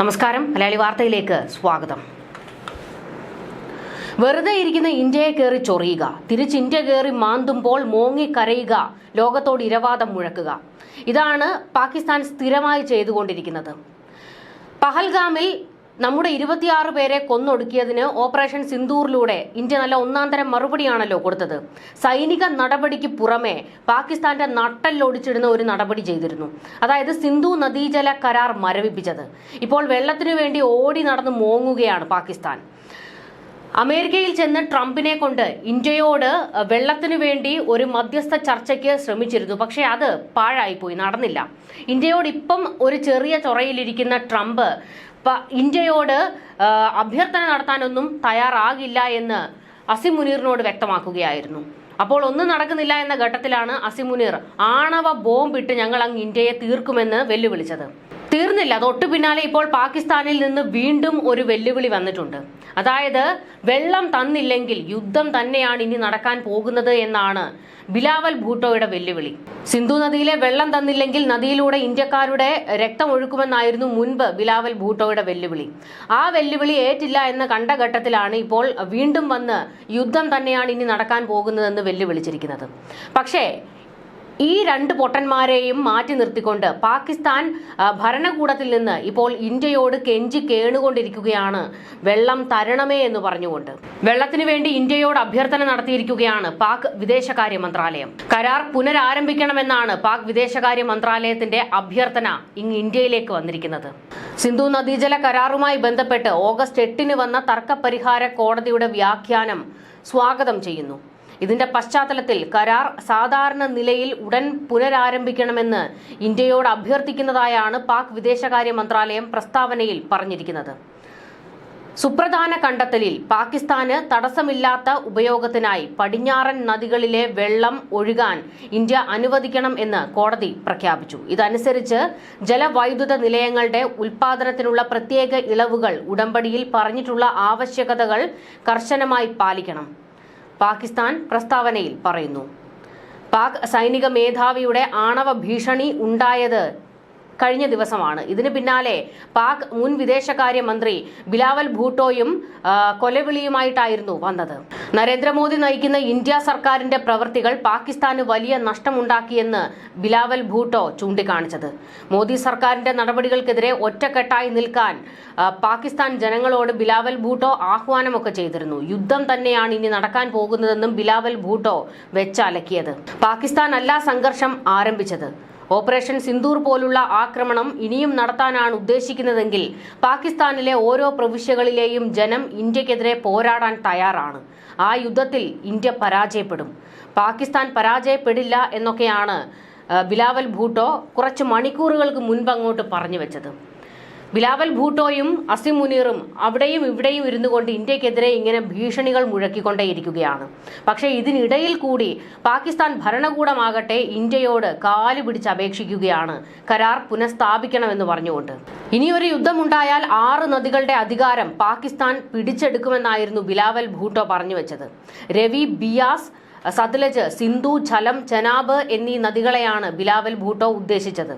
നമസ്കാരം. മലയാളി വാർത്തയിലേക്ക് സ്വാഗതം. വെറുതെ ഇരിക്കുന്ന ഇന്ത്യയെ കയറി ചൊറിയുക. തിരിച്ച് ഇന്ത്യ കയറി മാന്തുമ്പോൾ മോങ്ങി കരയുക. ലോകത്തോട് ഇരവാദം മുഴക്കുക. ഇതാണ് പാകിസ്ഥാൻ സ്ഥിരമായി ചെയ്തുകൊണ്ടിരിക്കുന്നത്. പഹൽഗാമിൽ നമ്മുടെ ഇരുപത്തിയാറ് പേരെ കൊന്നൊടുക്കിയതിന് ഓപ്പറേഷൻ സിന്ദൂറിലൂടെ ഇന്ത്യ നല്ല ഒന്നാം തരം മറുപടിയാണല്ലോ കൊടുത്തത്. സൈനിക നടപടിക്ക് പുറമെ പാകിസ്ഥാന്റെ നട്ടല്ലൊടിച്ചിടുന്ന ഒരു നടപടി ചെയ്തിരുന്നു. അതായത് സിന്ധു നദീജല കരാർ മരവിപ്പിച്ചത്. ഇപ്പോൾ വെള്ളത്തിനു വേണ്ടി ഓടി നടന്ന് മോങ്ങുകയാണ് പാകിസ്ഥാൻ. അമേരിക്കയിൽ ചെന്ന് ട്രംപിനെ കൊണ്ട് ഇന്ത്യയോട് വെള്ളത്തിനു വേണ്ടി ഒരു മധ്യസ്ഥ ചർച്ചയ്ക്ക് ശ്രമിച്ചിരുന്നു. പക്ഷേ അത് പാഴായിപ്പോയി നടന്നില്ല. ഇന്ത്യയോട് ഇപ്പം ഒരു ചെറിയ ചൊറയിലിരിക്കുന്ന ട്രംപ് ഇന്ത്യയോട് അഭ്യർത്ഥന നടത്താനൊന്നും തയ്യാറാകില്ല എന്ന് അസിം മുനീറിനോട് വ്യക്തമാക്കുകയായിരുന്നു. അപ്പോൾ ഒന്നും നടക്കുന്നില്ല എന്ന ഘട്ടത്തിലാണ് അസിമുനീർ ആണവ ബോംബിട്ട് ഞങ്ങൾ അങ്ങ് ഇന്ത്യയെ തീർക്കുമെന്ന് വെല്ലുവിളിച്ചത്. തീർന്നില്ല. തൊട്ടു പിന്നാലെ ഇപ്പോൾ പാകിസ്ഥാനിൽ നിന്ന് വീണ്ടും ഒരു വെല്ലുവിളി വന്നിട്ടുണ്ട്. അതായത് വെള്ളം തന്നില്ലെങ്കിൽ യുദ്ധം തന്നെയാണ് ഇനി നടക്കാൻ പോകുന്നത് എന്നാണ് ബിലാവൽ ഭൂട്ടോയുടെ വെല്ലുവിളി. സിന്ധു നദിയിലെ വെള്ളം തന്നില്ലെങ്കിൽ നദിയിലൂടെ ഇന്ത്യക്കാരുടെ രക്തം ഒഴുക്കുമെന്നായിരുന്നു മുൻപ് ബിലാവൽ ഭൂട്ടോയുടെ വെല്ലുവിളി. ആ വെല്ലുവിളി ഏറ്റില്ല എന്ന് കണ്ട ഘട്ടത്തിലാണ് ഇപ്പോൾ വീണ്ടും വന്ന് യുദ്ധം തന്നെയാണ് ഇനി നടക്കാൻ പോകുന്നതെന്ന് വെല്ലുവിളിച്ചിരിക്കുന്നത്. പക്ഷേ ഈ രണ്ട് പൊട്ടന്മാരെയും മാറ്റി നിർത്തിക്കൊണ്ട് പാകിസ്ഥാൻ ഭരണകൂടത്തിൽ നിന്ന് ഇപ്പോൾ ഇന്ത്യയോട് കെഞ്ചി കേണുകൊണ്ടിരിക്കുകയാണ്. വെള്ളം തരണമേ എന്ന് പറഞ്ഞുകൊണ്ട്. വെള്ളത്തിനു വേണ്ടി ഇന്ത്യയോട് അഭ്യർത്ഥന നടത്തിയിരിക്കുകയാണ് പാക് വിദേശകാര്യ മന്ത്രാലയം. കരാർ പുനരാരംഭിക്കണമെന്നാണ് പാക് വിദേശകാര്യ മന്ത്രാലയത്തിന്റെ അഭ്യർത്ഥന ഇങ്ങ് ഇന്ത്യയിലേക്ക് വന്നിരിക്കുന്നത്. സിന്ധു നദീജല കരാറുമായി ബന്ധപ്പെട്ട് ഓഗസ്റ്റ് എട്ടിന് വന്ന തർക്കപരിഹാര കോടതിയുടെ വ്യാഖ്യാനം സ്വാഗതം ചെയ്യുന്നു. ഇതിന്റെ പശ്ചാത്തലത്തിൽ കരാർ സാധാരണ നിലയിൽ ഉടൻ പുനരാരംഭിക്കണമെന്ന് ഇന്ത്യയോട് അഭ്യർത്ഥിക്കുന്നതായാണ് പാക് വിദേശകാര്യ മന്ത്രാലയം പ്രസ്താവനയിൽ പറഞ്ഞിരിക്കുന്നത്. സുപ്രധാന കണ്ടെത്തലിൽ പാകിസ്ഥാന് തടസ്സമില്ലാത്ത ഉപയോഗത്തിനായി പടിഞ്ഞാറൻ നദികളിലെ വെള്ളം ഒഴുകാൻ ഇന്ത്യ അനുവദിക്കണം എന്ന് കോടതി പ്രഖ്യാപിച്ചു. ഇതനുസരിച്ച് ജലവൈദ്യുത നിലയങ്ങളുടെ ഉൽപാദനത്തിനുള്ള പ്രത്യേക ഇളവുകൾ ഉടമ്പടിയിൽ പറഞ്ഞിട്ടുള്ള ആവശ്യകതകൾ കർശനമായി പാലിക്കണം. പാകിസ്ഥാൻ പ്രസ്താവനയിൽ പറയുന്നു. പാക് സൈനിക മേധാവിയുടെ ആണവ ഭീഷണി ഉണ്ടായത് കഴിഞ്ഞ ദിവസമാണ്. ഇതിന് പിന്നാലെ പാക് മുൻ വിദേശകാര്യമന്ത്രി ബിലാവൽ ഭൂട്ടോയും കൊലവിളിയുമായിട്ടായിരുന്നു വന്നത്. നരേന്ദ്രമോദി നയിക്കുന്ന ഇന്ത്യ സർക്കാരിന്റെ പ്രവൃത്തികൾ പാകിസ്ഥാന് വലിയ നഷ്ടമുണ്ടാക്കിയെന്ന് ബിലാവൽ ഭൂട്ടോ ചൂണ്ടിക്കാണിച്ചത്. മോദി സർക്കാരിന്റെ നടപടികൾക്കെതിരെ ഒറ്റക്കെട്ടായി നിൽക്കാൻ പാകിസ്ഥാൻ ജനങ്ങളോട് ബിലാവൽ ഭൂട്ടോ ആഹ്വാനമൊക്കെ ചെയ്തിരുന്നു. യുദ്ധം തന്നെയാണ് ഇനി നടക്കാൻ പോകുന്നതെന്നും ബിലാവൽ ഭൂട്ടോ വെച്ചലക്കിയത്. പാകിസ്ഥാൻ അല്ല സംഘർഷം ആരംഭിച്ചത്. ഓപ്പറേഷൻ സിന്ദൂർ പോലുള്ള ആക്രമണം ഇനിയും നടത്താനാണ് ഉദ്ദേശിക്കുന്നതെങ്കിൽ പാകിസ്ഥാനിലെ ഓരോ പ്രവിശ്യകളിലെയും ജനം ഇന്ത്യക്കെതിരെ പോരാടാൻ തയ്യാറാണ്. ആ യുദ്ധത്തിൽ ഇന്ത്യ പരാജയപ്പെടും. പാകിസ്ഥാൻ പരാജയപ്പെടില്ല എന്നൊക്കെയാണ് ബിലാവൽ ഭൂട്ടോ കുറച്ച് മണിക്കൂറുകൾക്ക് മുൻപ് അങ്ങോട്ട് പറഞ്ഞു വെച്ചത്. ബിലാവൽ ഭൂട്ടോയും അസിം മുനീറും അവിടെയും ഇവിടെയും ഇരുന്നു കൊണ്ട് ഇന്ത്യക്കെതിരെ ഇങ്ങനെ ഭീഷണികൾ മുഴക്കിക്കൊണ്ടേയിരിക്കുകയാണ്. പക്ഷേ ഇതിനിടയിൽ കൂടി പാകിസ്ഥാൻ ഭരണകൂടമാകട്ടെ ഇന്ത്യയോട് കാൽ പിടിച്ച് അപേക്ഷിക്കുകയാണ്. കരാർ പുനഃസ്ഥാപിക്കണമെന്ന് പറഞ്ഞുകൊണ്ട്. ഇനിയൊരു യുദ്ധമുണ്ടായാൽ ആറ് നദികളുടെ അധികാരം പാകിസ്ഥാൻ പിടിച്ചെടുക്കുമെന്നായിരുന്നു ബിലാവൽ ഭൂട്ടോ പറഞ്ഞു വെച്ചത്. രവി ബിയാസ് സത്ലജ് സിന്ധു ഝലം ചനാബ് എന്നീ നദികളെയാണ് ബിലാവൽ ഭൂട്ടോ ഉദ്ദേശിച്ചത്.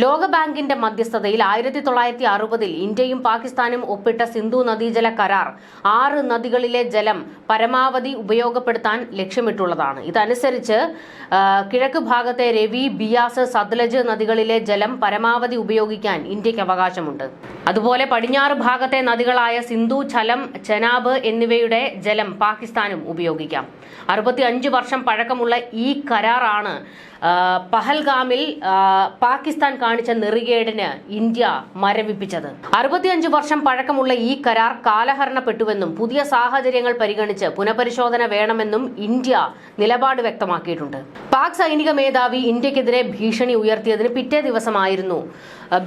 ലോകബാങ്കിന്റെ മധ്യസ്ഥതയിൽ ആയിരത്തി തൊള്ളായിരത്തി അറുപതിൽ ഇന്ത്യയും പാകിസ്ഥാനും ഒപ്പിട്ട സിന്ധു നദീജല കരാർ. ആറ് നദികളിലെ ജലം പരമാവധി ഉപയോഗപ്പെടുത്താൻ ലക്ഷ്യമിട്ടുള്ളതാണ്. ഇതനുസരിച്ച് കിഴക്ക് ഭാഗത്തെ രവി ബിയാസ് സത്ലജ് നദികളിലെ ജലം പരമാവധി ഉപയോഗിക്കാൻ ഇന്ത്യയ്ക്ക് അവകാശമുണ്ട്. അതുപോലെ പടിഞ്ഞാറ് ഭാഗത്തെ നദികളായ സിന്ധു ചലം ചെനാബ് എന്നിവയുടെ ജലം പാകിസ്ഥാനും ഉപയോഗിക്കാം. അറുപത്തി അഞ്ച് വർഷം പഴക്കമുള്ള ഈ കരാറാണ് പഹൽഗാമിൽ പാകിസ്ഥാൻ കാണിച്ച നെറികേടിന് ഇന്ത്യ മരവിപ്പിച്ചത്. അറുപത്തിയഞ്ച് വർഷം പഴക്കമുള്ള ഈ കരാർ കാലഹരണപ്പെട്ടുവെന്നും പുതിയ സാഹചര്യങ്ങൾ പരിഗണിച്ച് പുനഃപരിശോധന വേണമെന്നും ഇന്ത്യ നിലപാട് വ്യക്തമാക്കിയിട്ടുണ്ട്. പാക് സൈനിക മേധാവി ഇന്ത്യക്കെതിരെ ഭീഷണി ഉയർത്തിയതിന് പിറ്റേ ദിവസമായിരുന്നു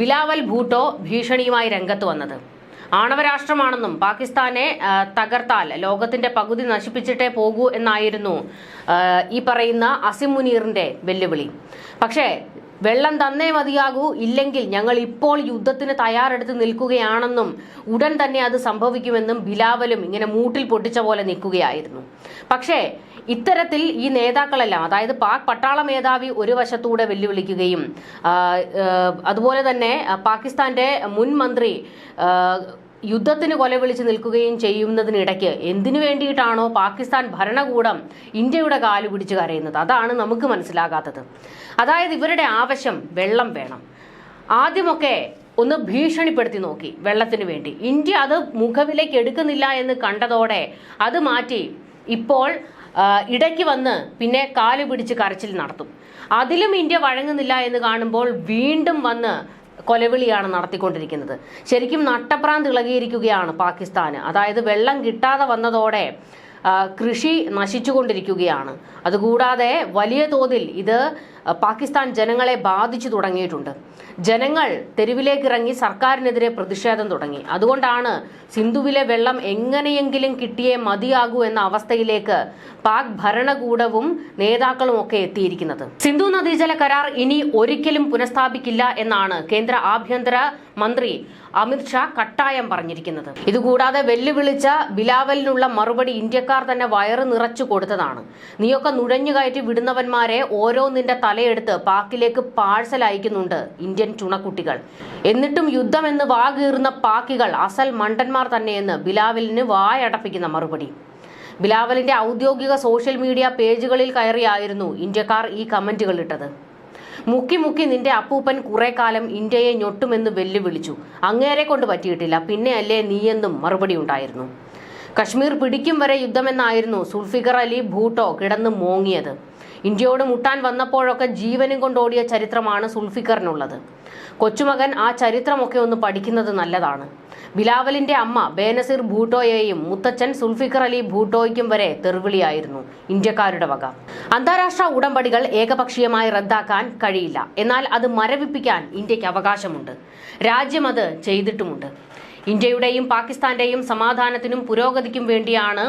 ബിലാവൽ ഭൂട്ടോ ഭീഷണിയുമായി രംഗത്ത് വന്നത്. ആണവരാഷ്ട്രമാണെന്നും പാകിസ്ഥാനെ തകർത്താൽ ലോകത്തിന്റെ പകുതി നശിപ്പിച്ചിട്ടേ പോകൂ എന്നായിരുന്നു ഈ പറയുന്ന അസിം മുനീറിന്റെ വെല്ലുവിളി. പക്ഷേ വെള്ളം തന്നേ മതിയാകൂ ഇല്ലെങ്കിൽ ഞങ്ങൾ ഇപ്പോൾ യുദ്ധത്തിന് തയ്യാറെടുത്ത് നിൽക്കുകയാണെന്നും ഉടൻ തന്നെ അത് സംഭവിക്കുമെന്നും ബിലാവലും ഇങ്ങനെ മൂട്ടിൽ പൊട്ടിച്ച പോലെ നിൽക്കുകയായിരുന്നു. പക്ഷേ ഇത്തരത്തിൽ ഈ നേതാക്കളെല്ലാം അതായത് പാക് പട്ടാള മേധാവി ഒരു വശത്തൂടെ വെല്ലുവിളിക്കുകയും അതുപോലെ തന്നെ പാകിസ്ഥാന്റെ മുൻ മന്ത്രി യുദ്ധത്തിന് കൊലവിളിച്ച് നിൽക്കുകയും ചെയ്യുന്നതിനിടയ്ക്ക് എന്തിനു വേണ്ടിയിട്ടാണോ പാകിസ്ഥാൻ ഭരണകൂടം ഇന്ത്യയുടെ കാൽ പിടിച്ച് കരയുന്നത്? അതാണ് നമുക്ക് മനസ്സിലാകാത്തത്. അതായത് ഇവരുടെ ആവശ്യം വെള്ളം വേണം. ആദ്യമൊക്കെ ഒന്ന് ഭീഷണിപ്പെടുത്തി നോക്കി വെള്ളത്തിന് വേണ്ടി. ഇന്ത്യ അത് മുഖവിലേക്ക് എടുക്കുന്നില്ല എന്ന് കണ്ടതോടെ അത് മാറ്റി ഇപ്പോൾ ഇടയ്ക്ക് വന്ന് പിന്നെ കാൽ പിടിച്ച് കരച്ചിൽ നടത്തും. അതിലും ഇന്ത്യ വഴങ്ങുന്നില്ല എന്ന് കാണുമ്പോൾ വീണ്ടും വന്ന് കൊലവിളിയാണ് നടത്തിക്കൊണ്ടിരിക്കുന്നത്. ശരിക്കും നട്ടപ്രാന്ത് ഇളകിയിരിക്കുകയാണ് പാകിസ്ഥാന്. അതായത് വെള്ളം കിട്ടാതെ വന്നതോടെ കൃഷി നശിച്ചുകൊണ്ടിരിക്കുകയാണ്. അതുകൂടാതെ വലിയ തോതിൽ ഇത് പാകിസ്ഥാൻ ജനങ്ങളെ ബാധിച്ചു തുടങ്ങിയിട്ടുണ്ട്. ജനങ്ങൾ തെരുവിലേക്ക് ഇറങ്ങി സർക്കാരിനെതിരെ പ്രതിഷേധം തുടങ്ങി. അതുകൊണ്ടാണ് സിന്ധുവിലെ വെള്ളം എങ്ങനെയെങ്കിലും കിട്ടിയേ മതിയാകൂ എന്ന അവസ്ഥയിലേക്ക് പാക് ഭരണകൂടവും നേതാക്കളും ഒക്കെ എത്തിയിരിക്കുന്നത്. സിന്ധു നദീജല കരാർ ഇനി ഒരിക്കലും പുനഃസ്ഥാപിക്കില്ല എന്നാണ് കേന്ദ്ര ആഭ്യന്തര മന്ത്രി അമിത് ഷാ കട്ടായം പറഞ്ഞിരിക്കുന്നത്. ഇതുകൂടാതെ വെല്ലുവിളിച്ച ബിലാവലിനുള്ള മറുപടി ഇന്ത്യക്കാർ തന്നെ വയറ് നിറച്ചു കൊടുത്തതാണ്. നീയൊക്കെ നുഴഞ്ഞുകയറ്റി വിടുന്നവന്മാരെ ഓരോന്നിന്റെ തലയെടുത്ത് പാക്കിലേക്ക് പാഴ്സൽ അയക്കുന്നുണ്ട് ഇന്ത്യൻ ചുണക്കുട്ടികൾ. എന്നിട്ടും യുദ്ധമെന്ന് വാകീറുന്ന പാക്കികൾ അസൽ മണ്ടന്മാർ തന്നെയെന്ന് ബിലാവലിന് വായടപ്പിക്കുന്ന മറുപടി. ബിലാവലിന്റെ ഔദ്യോഗിക സോഷ്യൽ മീഡിയ പേജുകളിൽ കയറിയായിരുന്നു ഇന്ത്യക്കാർ ഈ കമന്റുകൾ ഇട്ടത്. മുക്കി മുക്കി നിന്റെ അപ്പൂപ്പൻ കുറെ കാലം ഇന്ത്യയെ ഞൊട്ടുമെന്ന് വെല്ലുവിളിച്ചു. അങ്ങേരെ കൊണ്ട് പറ്റിയിട്ടില്ല. പിന്നെ അല്ലേ നീയെന്നും മറുപടി ഉണ്ടായിരുന്നു. കശ്മീർ പിടിക്കും വരെ യുദ്ധമെന്നായിരുന്നു സുൽഫിഖർ അലി ഭൂട്ടോ കിടന്ന് മോങ്ങിയത്. ഇന്ത്യയോട് മുട്ടാൻ വന്നപ്പോഴൊക്കെ ജീവനും കൊണ്ടോടിയ ചരിത്രമാണ് സുൽഫിക്കറിനുള്ളത് കൊച്ചുമകൻ ആ ചരിത്രമൊക്കെ ഒന്ന് പഠിക്കുന്നത് നല്ലതാണ്. ബിലാവലിന്റെ അമ്മ ബേനസീർ ഭൂട്ടോയെയും മുത്തച്ഛൻ സുൽഫിക്കർ അലി ഭൂട്ടോയ്ക്കും വരെ തെറിവിളിയായിരുന്നു ഇന്ത്യക്കാരുടെ വക. അന്താരാഷ്ട്ര ഉടമ്പടികൾ ഏകപക്ഷീയമായി റദ്ദാക്കാൻ കഴിയില്ല. എന്നാൽ അത് മരവിപ്പിക്കാൻ ഇന്ത്യയ്ക്ക് അവകാശമുണ്ട്. രാജ്യം അത് ചെയ്തിട്ടുമുണ്ട്. ഇന്ത്യയുടെയും പാകിസ്ഥാന്റെയും സമാധാനത്തിനും പുരോഗതിക്കും വേണ്ടിയാണ്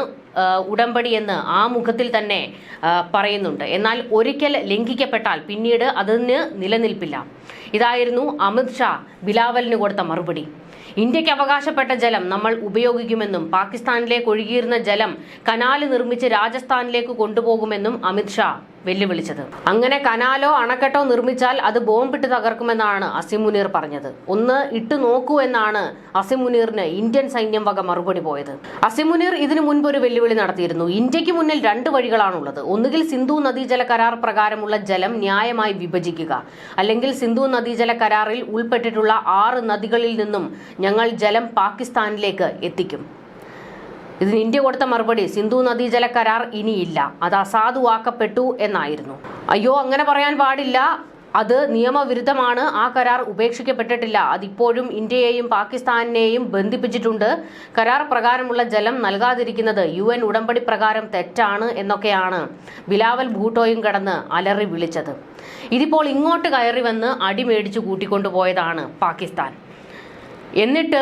ഉടമ്പടി എന്ന് ആ മുഖത്തിൽ തന്നെ പറയുന്നുണ്ട്. എന്നാൽ ഒരിക്കൽ ലംഘിക്കപ്പെട്ടാൽ പിന്നീട് അതിന് നിലനിൽപ്പില്ല. ഇതായിരുന്നു അമിത് ഷാ ബിലാവലിന് കൊടുത്ത മറുപടി. ഇന്ത്യയ്ക്ക് അവകാശപ്പെട്ട ജലം നമ്മൾ ഉപയോഗിക്കുമെന്നും പാകിസ്ഥാനിലേക്ക് ഒഴുകിയിരുന്ന ജലം കനാല് നിർമ്മിച്ച് രാജസ്ഥാനിലേക്ക് കൊണ്ടുപോകുമെന്നും അമിത് ഷാ വെല്ലുവിളിച്ചത്. അങ്ങനെ കനാലോ അണക്കെട്ടോ നിർമ്മിച്ചാൽ അത് ബോംബിട്ട് തകർക്കുമെന്നാണ് അസിം മുനീർ പറഞ്ഞത്. ഒന്ന് ഇട്ടു നോക്കൂ എന്നാണ് അസിം മുനീറിന് ഇന്ത്യൻ സൈന്യം വക മറുപടി പോയത്. അസിം മുനീർ ഇതിനു മുൻപ് ഒരു വെല്ലുവിളി നടത്തിയിരുന്നു. ഇന്ത്യയ്ക്ക് മുന്നിൽ രണ്ട് വഴികളാണുള്ളത്. ഒന്നുകിൽ സിന്ധു നദീജല കരാർ പ്രകാരമുള്ള ജലം ന്യായമായി വിഭജിക്കുക. അല്ലെങ്കിൽ സിന്ധു നദീജല കരാറിൽ ഉൾപ്പെട്ടിട്ടുള്ള ആറ് നദികളിൽ നിന്നും ഞങ്ങൾ ജലം പാകിസ്ഥാനിലേക്ക് എത്തിക്കും. ഇതിന് ഇന്ത്യ കൊടുത്ത മറുപടി സിന്ധു നദീജല കരാർ ഇനിയില്ല. അത് അസാധുവാക്കപ്പെട്ടു എന്നായിരുന്നു. അയ്യോ അങ്ങനെ പറയാൻ പാടില്ല. അത് നിയമവിരുദ്ധമാണ്. ആ കരാർ ഉപേക്ഷിക്കപ്പെട്ടിട്ടില്ല. അതിപ്പോഴും ഇന്ത്യയെയും പാകിസ്ഥാനെയും ബന്ധിപ്പിച്ചിട്ടുണ്ട്. കരാർ പ്രകാരമുള്ള ജലം നൽകാതിരിക്കുന്നത് യു എൻ ഉടമ്പടി പ്രകാരം തെറ്റാണ് എന്നൊക്കെയാണ് ബിലാവൽ ഭൂട്ടോയും കടന്ന് അലറി വിളിച്ചത്. ഇതിപ്പോൾ ഇങ്ങോട്ട് കയറി വന്ന് അടിമേടിച്ചു കൂട്ടിക്കൊണ്ടുപോയതാണ് പാകിസ്ഥാൻ. എന്നിട്ട്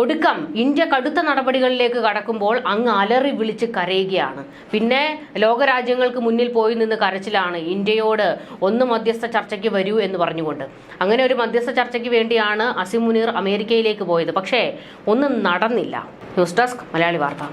ഒടുക്കം ഇന്ത്യ കടുത്ത നടപടികളിലേക്ക് കടക്കുമ്പോൾ അങ്ങ് അലറി വിളിച്ച് കരയുകയാണ്. പിന്നെ ലോകരാജ്യങ്ങൾക്ക് മുന്നിൽ പോയി നിന്ന് കരച്ചിലാണ് ഇന്ത്യയോട് ഒന്ന് മധ്യസ്ഥ ചർച്ചയ്ക്ക് വരൂ എന്ന് പറഞ്ഞുകൊണ്ട്. അങ്ങനെ ഒരു മധ്യസ്ഥ ചർച്ചയ്ക്ക് വേണ്ടിയാണ് അസിമുനീർ അമേരിക്കയിലേക്ക് പോയത്. പക്ഷേ ഒന്നും നടന്നില്ല. ന്യൂസ് ഡെസ്ക് മലയാളി വാർത്ത.